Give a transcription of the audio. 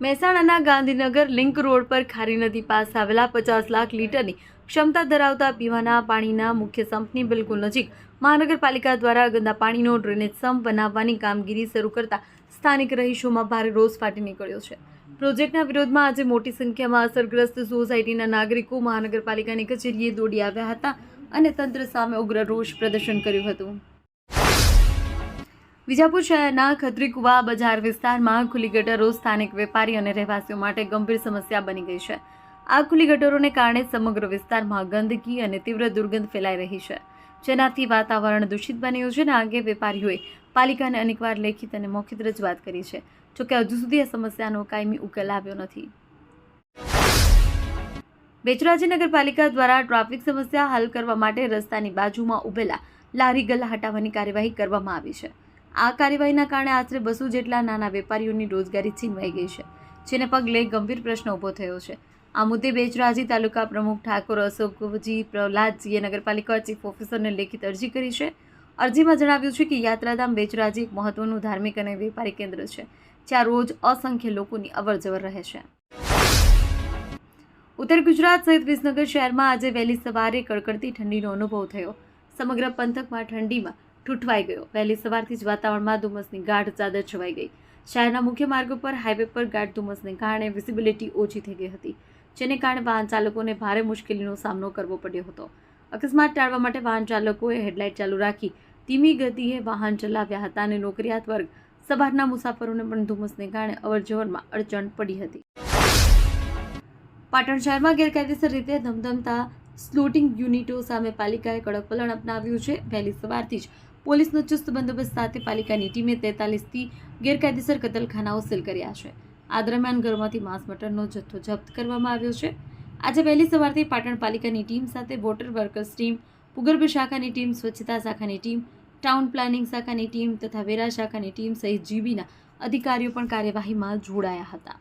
મહેસાણાના Gandhinagar link road પર ખારી નદી પાસે આવેલા પચાસ લાખ લીટરની ક્ષમતા ધરાવતા પીવાના પાણીના મુખ્ય સંપની બિલકુલ નજીક. મહાનગરપાલિકા દ્વારા ગંદા પાણીનો ડ્રેનેજ સંપ બનાવવાની કામગીરી શરૂ કરતા સ્થાનિક રહીશોમાં ભારે રોષ ફાટી નીકળ્યો છે. પ્રોજેક્ટના વિરોધમાં આજે મોટી સંખ્યામાં અસરગ્રસ્ત સોસાયટીના નાગરિકો મહાનગરપાલિકાની કચેરીએ દોડી આવ્યા હતા અને તંત્ર સામે ઉગ્ર રોષ પ્રદર્શન કર્યું હતું. વિજાપુર શહેરના ખત્રીકુવા બજાર વિસ્તારમાં ખુલ્લી ગટરો, સ્થાનિક વેપારી અને રહેવાસીઓ માટે ગંભીર સમસ્યા બની ગઈ છે. આ ખુલ્લી ગટરોને કારણે સમગ્ર વિસ્તારમાં ગંદકી અને તીવ્ર દુર્ગંધ ફેલાઈ રહી છે. જેનાથી વાતાવરણ દૂષિત બન્યું છે અને આગે વેપારીઓએ પાલિકાને અનેકવાર લેખિત અને મૌખિક રજૂઆત કરી છે. જોકે હજુ સુધી આ સમસ્યાનો કાયમી ઉકેલ આવ્યો નથી. બેચરાજી નગરપાલિકા દ્વારા ટ્રાફિક સમસ્યા હલ કરવા માટે રસ્તાની બાજુમાં ઉભેલા લારી ગલ્લા હટાવવાની કાર્યવાહી કરવામાં આવી છે. આ કાર્યવાહીના કારણે આશરે બસો જેટલા નાના વેપારીઓની રોજગારી છીનવાઈ ગઈ છે, જેને પગલે ગંભીર પ્રશ્ન ઊભો થયો છે. આ મુદ્દે બેચરાજી તાલુકા પ્રમુખ ઠાકોર અશોકજી પ્રહલાદજીએ નગરપાલિકા ચીફ ઓફિસરને લેખિત અરજી કરી છે. અરજીમાં જણાવ્યું છે કે યાત્રાધામ બેચરાજી એક મહત્વનું ધાર્મિક અને વેપારી કેન્દ્ર છે, જ્યાં રોજ અસંખ્ય લોકોની અવરજવર રહે છે. ઉત્તર ગુજરાત સહિત વિસનગર શહેરમાં આજે વહેલી સવારે કડકડતી ઠંડીનો અનુભવ થયો. સમગ્ર પંથકમાં ઠંડીમાં ઠૂઠવાઈ ગયો. વહેલી સવારથી જ વાતાવરણમાં ધુમ્મસની ગાઢ ચાદર છવાઈ ગઈ. શહેરના મુખ્ય માર્ગો પર હાઈવે પર ગાઢ ધુમ્મસને કારણે વિઝિબિલિટી ઓછી થઈ ગઈ હતી, જેને કારણે વાહન ચાલકોને ભારે મુશ્કેલીનો સામનો કરવો પડ્યો હતો. અકસ્માત ટાળવા માટે વાહન ચાલકોએ હેડલાઇટ ચાલુ રાખી, ધીમી ગતિએ વાહન ચલાવ્યા હતા અને નોકરિયાત વર્ગ સવારના મુસાફરોને પણ ધુમ્મસને કારણે અવરજવરમાં અડચણ પડી હતી. પાટણ શહેરમાં ગેરકાયદેસર રીતે ધમધમતા સ્લોટિંગ યુનિટો સામે પાલિકાએ કડક વલણ અપનાવ્યું છે. વહેલી સવારથી જ પોલીસનો ચુસ્ત બંદોબસ્ત સાથે પાલિકાની ટીમે તેતાલીસથી ગેરકાયદેસર કતલખાનાઓ સીલ કર્યા છે. આ દરમિયાન ઘરમાંથી માંસ મટનનો જથ્થો જપ્ત કરવામાં આવ્યો છે. આજે વહેલી સવારથી પાટણ પાલિકાની ટીમ સાથે વોટર વર્કર્સ ટીમ, ભૂગર્ભ શાખાની ટીમ, સ્વચ્છતા શાખાની ટીમ, ટાઉન પ્લાનિંગ શાખાની ટીમ તથા વેરા શાખાની ટીમ સહિત જીબીના અધિકારીઓ પણ કાર્યવાહીમાં જોડાયા હતા.